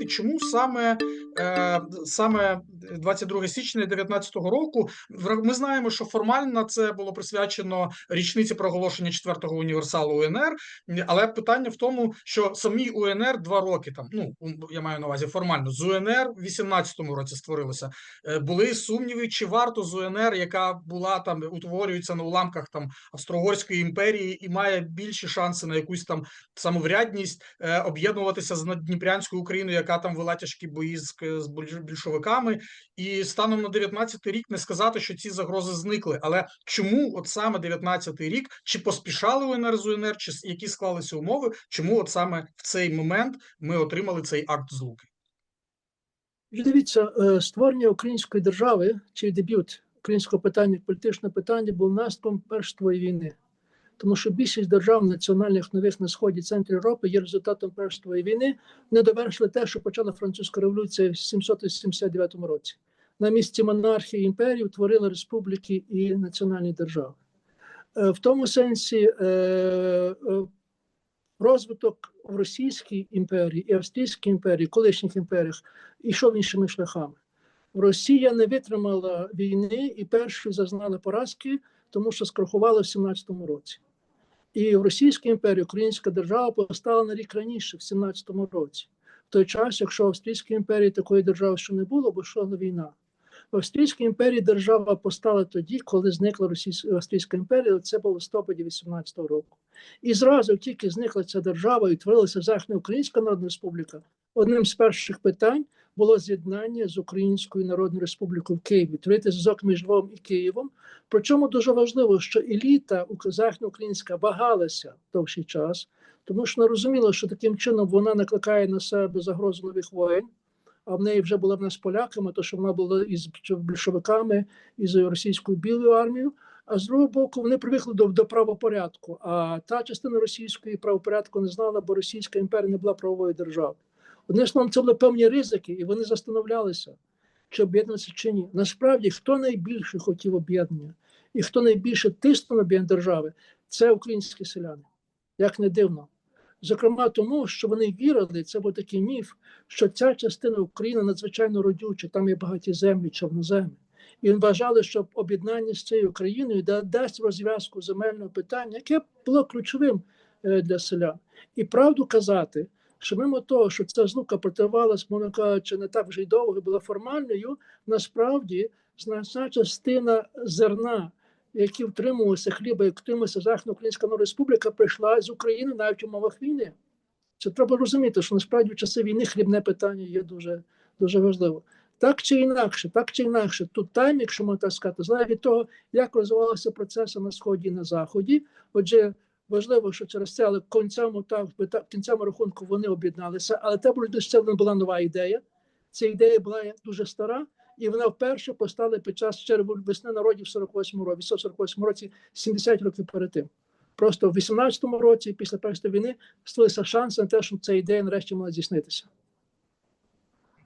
пояснити, чому саме, е, саме 22 січня 2019 року. Ми знаємо, що формально це було присвячено річниці проголошення четвертого універсалу УНР. Але питання в тому, що самі УНР два роки там. Ну я маю на увазі формально з УНР в 18-му році створилося. Е, Були сумніви, чи варто з УНР, яка була там утворюється на уламках там Австро-Угорської імперії і має більші шанси на якусь там самоврядність е, об'єднуватися з Наддніпрянською Україною, яка там вела тяжкі бої з більшовиками. І станом на 19-й рік не сказати, що ці загрози зникли. Але чому от саме 19-й рік, чи поспішали УНР з УНР, чи які склалися умови, чому от саме в цей момент ми отримали цей акт злуки? Дивіться, е, створення української держави чи дебют українського питання, політичного питання був наслідком Першої війни. Тому що більшість держав національних нових на сході центрі Європи є результатом Першої війни. Не довершили те, що почала французька революція в 779 році. На місці монархії імперії утворили республіки і національні держави. Е, В тому сенсі е, е, розвиток в Російській імперії і Австрійській імперії, колишніх імперіях, ішов іншими шляхами. Росія не витримала війни і першою зазнала поразки, тому що скрахувала в 17-му році. І в Російській імперії Українська держава постала на рік раніше, в 17-му році. В той час, якщо в Австрійській імперії такої держави ще не було, бо йшла війна. В Австрійській імперії держава постала тоді, коли зникла Російська Австрійська імперія, це було в листопаді 18-го року. І зразу, тільки зникла ця держава і творилася Західноукраїнська Народна Республіка, одним з перших питань було з'єднання з Українською Народною Республікою в Києві, творити зв'язок між Львовом і Києвом. Причому дуже важливо, що еліта ук- західноукраїнська вагалася довший час, тому що вона розуміла, що таким чином вона накликає на себе загрозу нових воєн. А в неї вже була в нас поляками, то що вона була із більшовиками, із російською білою армією. А з другого боку, вони привикли до, до правопорядку. А та частина російської правопорядку не знала, бо Російська імперія не була правовою державою. Одним словом, це були певні ризики, і вони застановлялися, чи об'єднуватися чи ні. Насправді, хто найбільше хотів об'єднання і хто найбільше тиснув на об'єднання держави, це українські селяни. Як не дивно. Зокрема, тому що вони вірили, це був такий міф, що ця частина України надзвичайно родюча, там є багаті землі, чорноземи. І вважали, що об'єднання з цією країною да- дасть розв'язку земельного питання, яке було ключовим е, для селян. І правду казати, що мимо того, що ця злука протривалася, мовно кажучи, не так вже й довго була формальною, насправді значна частина зерна, які втримувалися хліба, як втримувалася Західноукраїнська Народна Республіка, прийшла з України навіть в умовах війни. Це треба розуміти, що насправді в часи війни хлібне питання є дуже, дуже важливо. Так чи інакше, так чи інакше, тут тайм, якщо можна так сказати, залежить від того, як розвивалися процеси на сході і на заході. Отже, важливо, що через це, але в кінцевому так в кінцевому рахунку вони об'єдналися. Але те це була нова ідея. Ця ідея була дуже стара, і вона вперше постала під час червоної весни народів 48 році, 48 році, 70 років перед тим. Просто в 18-му році, після першої війни, створилися шанси на те, щоб ця ідея нарешті мала здійснитися.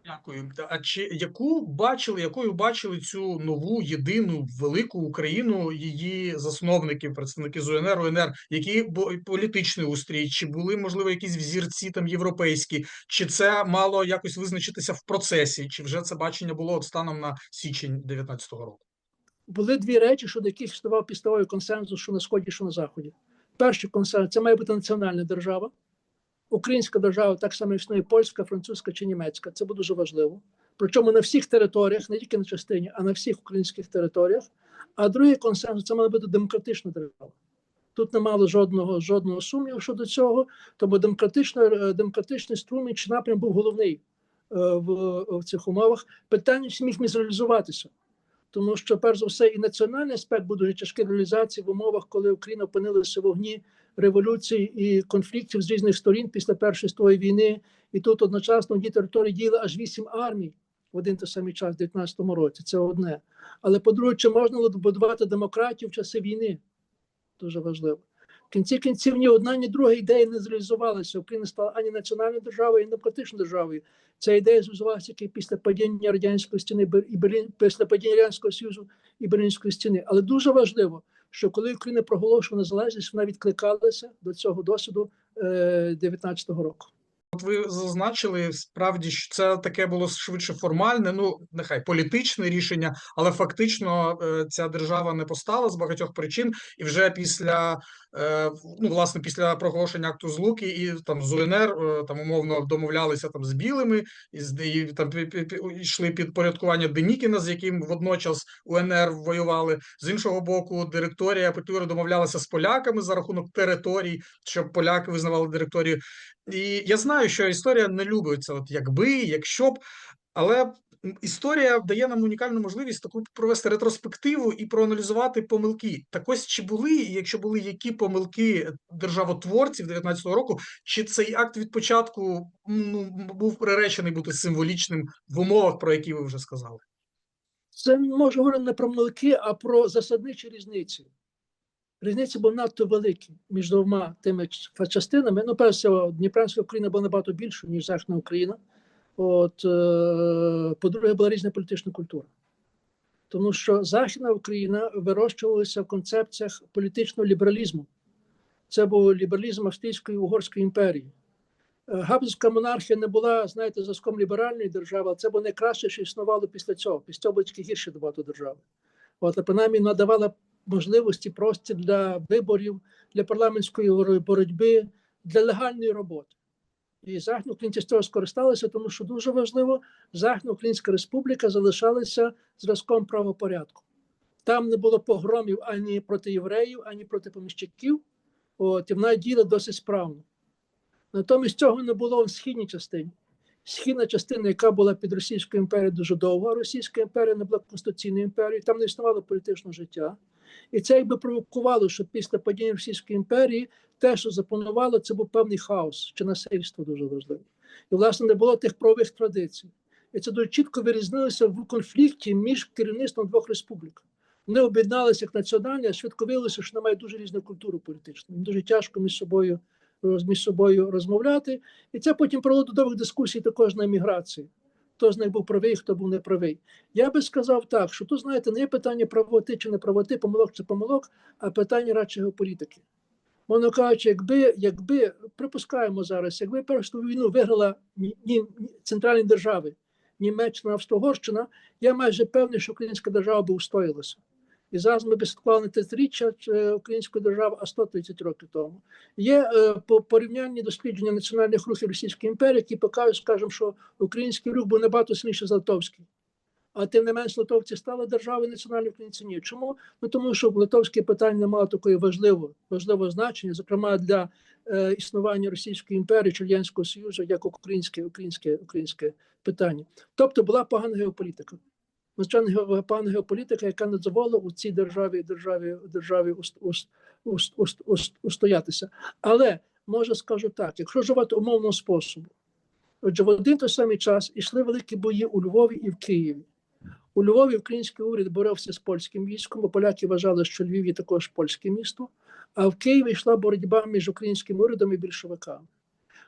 Дякую. А чи яку бачили, якою бачили цю нову єдину велику Україну, її засновники, представники з УНР, які політичний устрій, чи були можливо якісь взірці там європейські, чи це мало якось визначитися в процесі, чи вже це бачення було от станом на січень 19-го року? були дві речі, щодо яких ставав підставою консенсус, що на сході, що на заході. Перший консенсус це має бути національна держава. Українська держава так само існує польська, французька чи німецька. Це буде дуже важливо. Причому на всіх територіях, не тільки на частині, а на всіх українських територіях. А другий консенсус це мала бути демократична держава. Тут не мало жодного жодного сумніву щодо цього, тому е, демократичний струмінь чи напрям був головний е, в, в цих умовах. Питання міг зреалізуватися тому що перш за все і національний аспект буде тяжкий реалізації в умовах, коли Україна опинилася в вогні революції і конфліктів з різних сторін після першої світової війни, і тут одночасно в території діяли аж вісім армій в один той самий час, в 19-му році. Це одне. Але по-друге, чи можна будувати демократію в часи війни? Дуже важливо. В кінці кінців ні одна, ні друга ідея не зреалізувалася. Україна стала ані національною державою, ані демократичною державою. Ця ідея зреалізувалася тільки після падіння радянської стіни і Берлін, після падіння радянського союзу і Берлінської стіни. Але дуже важливо, що коли Україна проголошувала незалежність, вона відкликалася до цього досвіду е, 19-го року. От ви зазначили справді, що це таке було швидше формальне, ну нехай політичне рішення, але фактично е, ця держава не постала з багатьох причин, і вже після е, ну власне після проголошення акту злуки і там з УНР е, там умовно домовлялися там з білими, і, і там йшли під порядкування Денікіна, з яким водночас УНР воювали. З іншого боку, директорія Петлюри домовлялася з поляками за рахунок територій, щоб поляки визнавали директорію. І я знаю, що історія не любиться, от якби, якщо б, але історія дає нам унікальну можливість таку провести ретроспективу і проаналізувати помилки. Так ось чи були, і якщо були які помилки державотворців 19-го року, чи цей акт від початку ну, був приречений бути символічним в умовах, про які ви вже сказали? Це може говорити не про помилки, а про засадничі різниці. Різниці були надто великі між двома тими частинами. Ну, перше, всього, Дніпранська Україна була набагато більша, ніж Західна Україна. От, е, по-друге, була різна політична культура. Тому що Західна Україна вирощувалася в концепціях політичного лібералізму. Це був лібералізм Австрійської Угорської імперії. Е, Габсбурзька монархія не була, знаєте, зразком ліберальної держави, але це було найкраще, що існувало після цього. Після цього було тільки гірше багато держави. От, принаймні надавала можливості простір для виборів, для парламентської боротьби, для легальної роботи. І західноукраїнці з цього скористалися, тому що дуже важливо, Західноукраїнська республіка залишалася зразком правопорядку. Там не було погромів ані проти євреїв, ані проти поміщиків. От, і вона діяла досить справно. Натомість цього не було в східній частині. Східна частина, яка була під Російською імперією дуже довго, Російська імперія не була конституційною імперією, там не існувало політичного життя. І це якби провокувало, що після падіння Російської імперії те, що запанувало, це був певний хаос, чи насильство дуже важливе. І, власне, не було тих правових традицій. І це дуже чітко вирізнилося в конфлікті між керівництвом двох республік. Вони об'єдналися як національні, а швидко виявилося, що вони мають дуже різну культуру політичну. Їм дуже тяжко між собою між собою розмовляти. І це потім привело до довгих дискусій також на еміграції. Хто з них був правий, хто був неправий. Я би сказав так, що тут, знаєте, не є питання правоти чи неправоти, помилок чи помилок, а питання радше геополітики. Мовно кажучи, якби, якби припускаємо зараз, якби Першу війну виграла ні, ні- центральні держави, Німеччина, Австрогорщина, я майже певний, що українська держава би устоїлася. І зараз ми б святкували не 30-річчя е, української держави, а 130 років тому. Є е, по порівнянні дослідження національних рухів Російської імперії, які покажуть, скажімо, що український рух був набагато сильніший за литовський. А тим не менш, литовці стали державою національної українці. Ні. Чому? Ну тому що литовське питання не мало такої важливого, важливого значення, зокрема для е, існування Російської імперії чи Радянського Союзу, як українське, українське, українське питання. Тобто була погана геополітика. Звичайно, ге- геополітика, яка не дозволила у цій державі державі державі уст, уст, уст, уст, уст, устоятися. Але може скажу так: якщо живати умовного способу, отже, в один той самий час ішли великі бої у Львові і в Києві. У Львові український уряд боровся з польським військом, бо поляки вважали, що Львів є також польське місто. А в Києві йшла боротьба між українським урядом і більшовиками.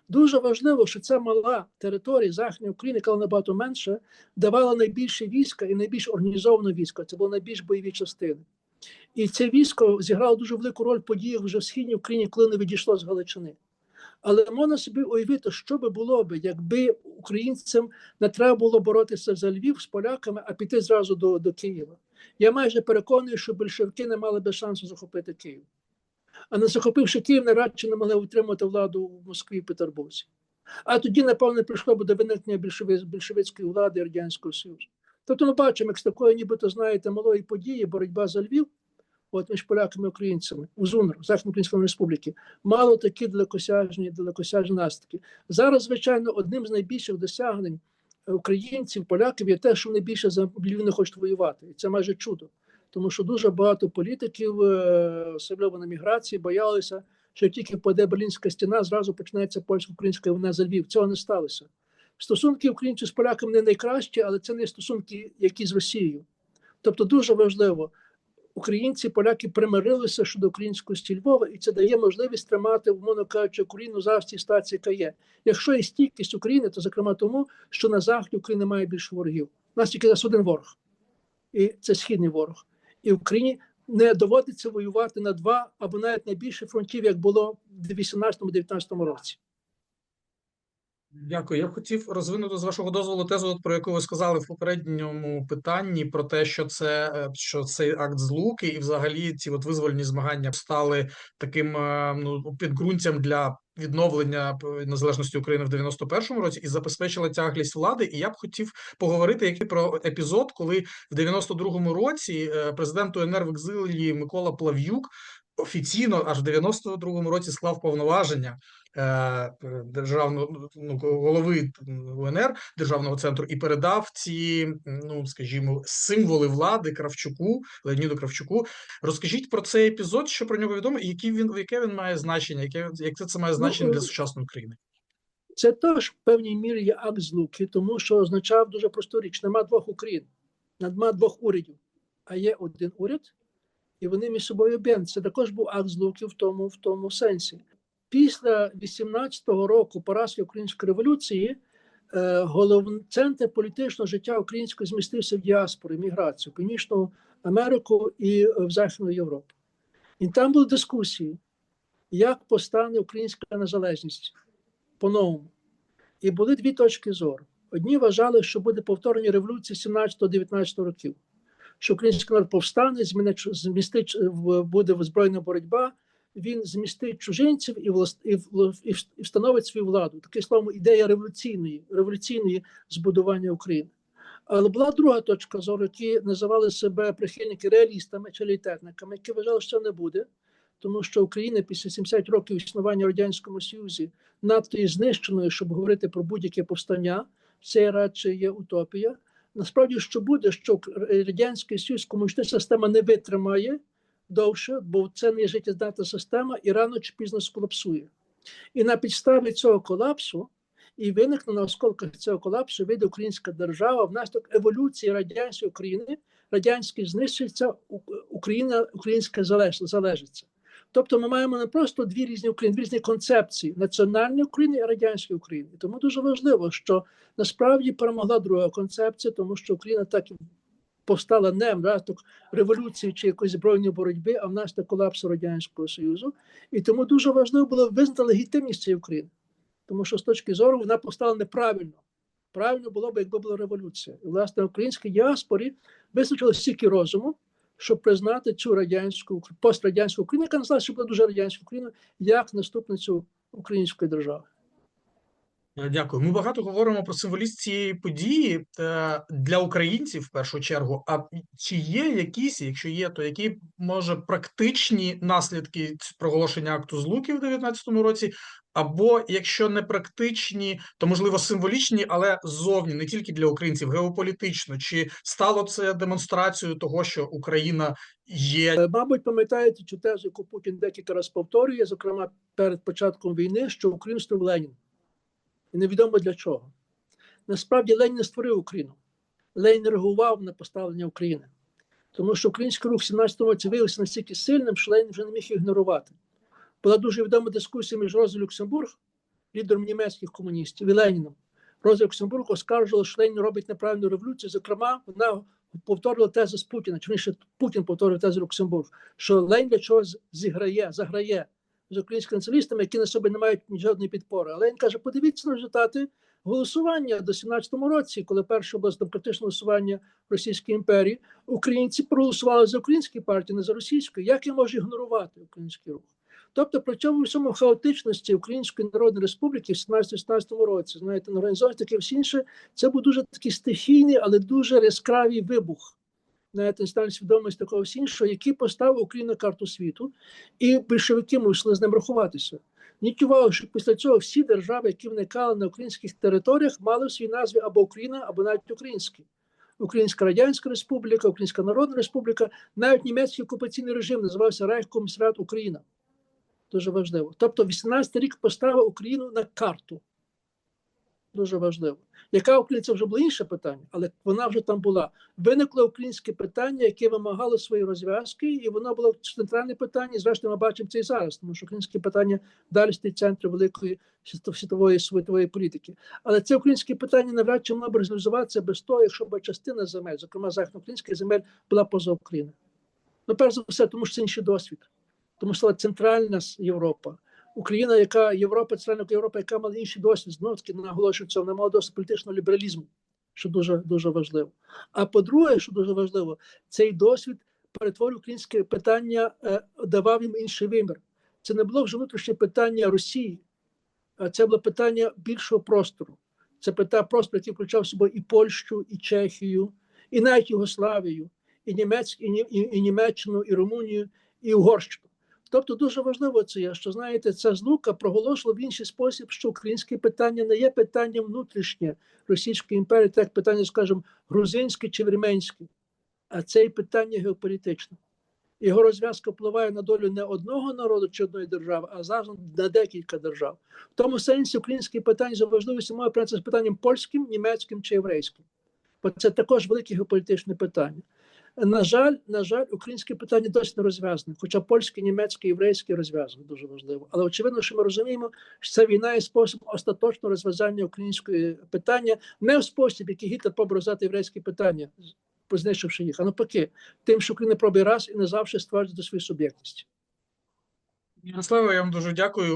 Дуже важливо, що ця мала територія Західної України, яка набагато менше, давала найбільше війська і найбільш організоване військо. Це були найбільш бойові частини. І це військо зіграло дуже велику роль в подіях вже в східній Україні, коли не відійшло з Галичини. Але можна собі уявити, що би було би, якби українцям не треба було боротися за Львів з поляками, а піти зразу до, до Києва. Я майже переконаний, що більшовики не мали би шансу захопити Київ. А не захопивши Київ, навряд чи не могли утримати владу в Москві і Петербурзі. А тоді, напевно, прийшло б до виникнення більшови- більшовицької влади Радянського Союзу. Тобто ми бачимо, як з такої, нібито знаєте, малої події, боротьба за Львів, от між поляками і українцями, у ЗУНР, Західноукраїнської Республіки, мало такі далекосяжні, далекосяжні наслідки. Зараз, звичайно, одним з найбільших досягнень українців, поляків є те, що вони більше за Львів не хочуть воювати. І це майже чудо. Тому що дуже багато політиків, е, особливо на міграції, боялися, що тільки паде Берлінська стіна, зразу почнеться польсько-українська війна за Львів. Цього не сталося. Стосунки українців з поляками не найкращі, але це не стосунки, які з Росією. Тобто дуже важливо, українці, поляки примирилися щодо українськості Львова, і це дає можливість тримати, умовно кажучи, Україну зараз в цій ситуації, яка є. Якщо є стійкість України, то зокрема тому, що на заході Україна має більше ворогів. У нас тільки зараз один ворог, і це східний ворог. І Україні не доводиться воювати на два або навіть на більше фронтів, як було в 18-19 році. Дякую. Я б хотів розвинути з вашого дозволу тезу, про яку ви сказали в попередньому питанні, про те, що це е, що цей акт злуки, і взагалі ці от визвольні змагання стали таким е, ну підґрунтям для відновлення незалежності України в 91-му році і забезпечила тяглість влади. І я б хотів поговорити як про епізод, коли в 92-му році е, президент УНР в екзилі Микола Плав'юк офіційно аж в 92-му році склав повноваження державного ну, голови УНР державного центру і передав ці, ну скажімо, символи влади Кравчуку, Леоніду Кравчуку. Розкажіть про цей епізод, що про нього відомо, і які він яке він має значення, яке яке це має значення для е, сучасної України? Це теж в певній мірі є акт злуки, тому що означав дуже просту річ: нема двох Україн, нема двох урядів, а є один уряд, і вони між собою об'єднані. Це також був акт злуки в тому, в тому сенсі. Після 18-го року поразки української революції е, головний центр політичного життя українського змістився в діаспору, міграцію, Північну Америку і е, в Західну Європу. І там були дискусії, як постане українська незалежність по-новому. І були дві точки зору. Одні вважали, що буде повторення революції 17-19 років, що український народ повстане, змістить, в- буде збройна боротьба, він змістить чужинців і, влас, і, і і встановить свою владу. Таке слово ідея революційної, революційної збудування України. Але була друга точка зору, які називали себе прихильники реалістами чи літерниками, які вважали, що не буде, тому що Україна після 70 років існування в Радянському Союзі надто є знищеною, щоб говорити про будь-яке повстання. Це радше є утопія. Насправді, що буде, що Радянський Союз, комуністична система не витримає довше, бо це не життєздатна система і рано чи пізно сколапсує. І на підставі цього колапсу і виникне на осколках цього колапсу вийде українська держава внаслідок еволюції радянської України. Радянський знищиться, Україна, українська залежиться. Тобто ми маємо не просто дві різні України, дві різні концепції національної України і радянської України. Тому дуже важливо, що насправді перемогла друга концепція, тому що Україна так повстала не внаслідок революції чи якоїсь збройної боротьби, а внаслідок колапсу Радянського Союзу. І тому дуже важливо було визнати легітимність цієї України, тому що з точки зору вона повстала неправильно. Правильно було б, якби була революція. І, власне, українській діаспорі вистачило стільки розуму, щоб признати цю радянську пострадянську Україну, яка називалася, що була дуже радянська Україна, як наступницю української держави. Е, Дякую. Ми багато говоримо про символіст цієї події для українців в першу чергу. А чи є якісь, якщо є, то які може практичні наслідки проголошення акту злуки в 19-му році? Або якщо не практичні, то можливо символічні, але ззовні, не тільки для українців, геополітично. Чи стало це демонстрацією того, що Україна є Е, Мабуть, пам'ятаєте цю тезу, яку Путін декілька разів повторює, зокрема перед початком війни, що Україну створив Ленін. І невідомо для чого. Насправді Ленін не створив Україну. Ленін реагував на поставлення України. Тому що український рух в 17 році виявився настільки сильним, що Ленін вже не міг ігнорувати. Була дуже відома дискусія між Розою Люксембург, лідером німецьких комуністів, і Леніном. Роза Люксембург оскаржувала, що Ленін робить неправильну революцію. Зокрема, вона повторила тезу з Путіна, чи Путін повторив тезу Люксембург, що Ленін для чогось зіграє, заграє з українськими націоналістами, які на собі не мають жодної підпори. Але він каже: подивіться на результати голосування до 17-му році, коли перше було демократичне голосування в Російській імперії, українці проголосували за українські партії, не за російську. Як я можу ігнорувати український рух? Тобто, при цьому всьому хаотичності Української Народної Республіки в 17-16 році, знаєте, на таке всі інше, це був дуже такий стихійний, але дуже яскравий вибух навіть національної свідомості такого всі іншого, який поставив Україну на карту світу, і більшовики мусили з ним рахуватися. Ніть увагу, що після цього всі держави, які виникали на українських територіях, мали в своїй назві або Україна, або навіть українські. Українська Радянська Республіка, Українська Народна Республіка, навіть німецький окупаційний режим називався Райхкомісаріат Україна. Дуже важливо. Тобто, 18 рік поставив Україну на карту. Дуже важливо. Яка Україна це вже було інше питання, але вона вже там була. Виникло українське питання, яке вимагало свої розв'язки, і воно було центральне питання. І зрештою, ми бачимо це і зараз, тому що українське питання далі стоїть в великої світової світової політики. Але це українське питання навряд чи могло б реалізуватися без того, якщо б частина земель, зокрема західноукраїнських земель, була поза Україною. Ну, перш за все, тому що це інший досвід, тому що це центральна Європа. Україна, яка Європа, член Європи, яка мала інший досвід, знову таки наголошую цьому, вона мала досвід політичного лібералізму, що дуже дуже важливо. А по-друге, що дуже важливо, цей досвід перетворив українське питання, е, давав їм інший вимір. Це не було вже внутрішнє питання Росії, а це було питання більшого простору. Це питання простору, який включав в собою і Польщу, і Чехію, і навіть Югославію, і, Німець, і, і, і Німеччину, і Румунію, і Угорщину. Тобто дуже важливо це що знаєте, ця злука проголошила в інший спосіб, що українське питання не є питанням внутрішнє Російської імперії, так питання, скажімо, грузинське чи вірменське, а це і питання геополітичне. Його розв'язка впливає на долю не одного народу чи одної держави, а загалом на декілька держав. В тому сенсі українське питання за важливістю має працювати з питанням польським, німецьким чи єврейським. Бо це також велике геополітичне питання. На жаль, на жаль, українське питання досі не розв'язане, хоча польське, німецьке, єврейське розв'язане дуже важливо. Але очевидно, що ми розуміємо, що це війна є спосіб остаточного розв'язання українського питання, не в спосіб, який Гітлер пробував розв'язати єврейське питання, познищивши їх, а навпаки, тим, що Україна пробує раз і назавжди стверджувати свою суб'єктність. Ярославе, я вам дуже дякую.